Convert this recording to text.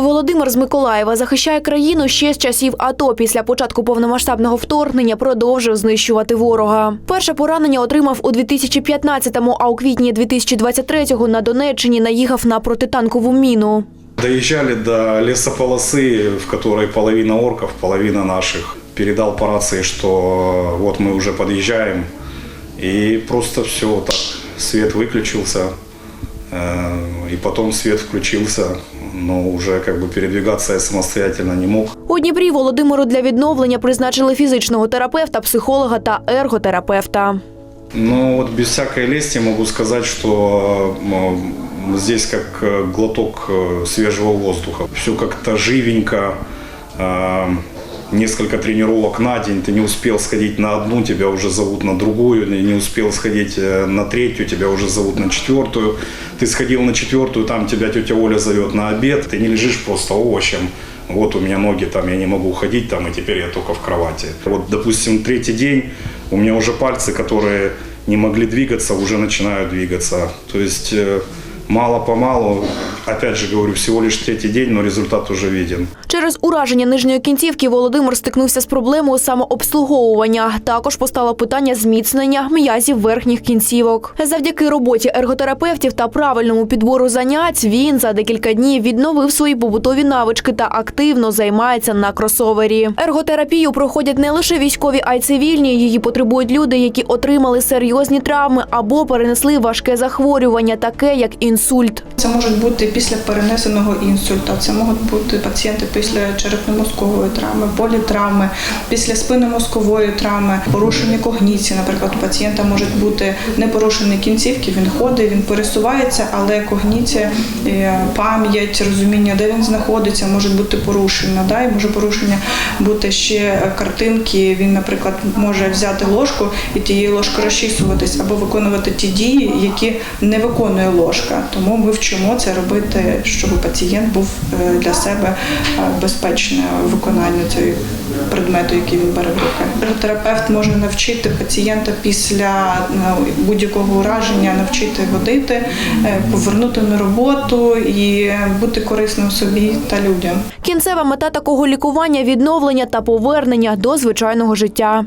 Володимир з Миколаєва захищає країну ще з часів АТО. Після початку повномасштабного вторгнення продовжив знищувати ворога. Перше поранення отримав у 2015-му, а у квітні 2023-го на Донеччині наїхав на протитанкову міну. Доезжали до лесополосы, в которой половина орков, половина наших. Передал по рации, что вот мы уже подъезжаем. И просто все так, свет выключился. э, И потом свет включился, но уже как бы передвигаться я самостоятельно не мог. У Дніпрі Володимиру для відновлення призначили фізичного терапевта, психолога та ерготерапевта. Ну вот без всякой лести могу сказать, что м, здесь как э, глоток э, свежего воздуха. Все как-то живенько, э, несколько тренировок на день, ты не успел сходить на одну, тебя уже зовут на другую, не успел сходить э, на третью, тебя уже зовут на четвертую. Ты сходил на четвертую, там тебя тетя Оля зовет на обед, ты не лежишь просто овощем. Вот у меня ноги там, я не могу ходить там, и теперь я только в кровати. Вот, допустим, третий день, у меня уже пальцы, которые не могли двигаться, уже начинают двигаться. То есть э, мало-помалу, опять же говорю, всего лишь третий день, но результат уже виден. Через ураження нижньої кінцівки Володимир стикнувся з проблемою самообслуговування. Також постало питання зміцнення м'язів верхніх кінцівок. Завдяки роботі ерготерапевтів та правильному підбору занять він за декілька днів відновив свої побутові навички та активно займається на кросовері. Ерготерапію проходять не лише військові, а й цивільні. Її потребують люди, які отримали серйозні травми або перенесли важке захворювання, таке як інсульт. Це можуть бути після перенесеного інсульта, це можуть бути пацієнти після черепно-мозкової травми, політравми, після спинномозкової травми, порушення когніції. Наприклад, у пацієнта можуть бути не порушені кінцівки, він ходить, він пересувається, але когніція, е, пам'ять, розуміння, де він знаходиться, може бути порушена. Да? І може порушення бути ще картинки. Він, наприклад, може взяти ложку і тією ложкою розчісуватись або виконувати ті дії, які не виконує ложка. Тому ми вчимо це робити, щоб пацієнт був е, для себе е, безпечне виконання цього предмету, який він бере в руки. Терапевт може навчити пацієнта після ну, будь-якого ураження, навчити водити, е, повернути на роботу і бути корисним собі та людям. Кінцева мета такого лікування відновлення та повернення до звичайного життя.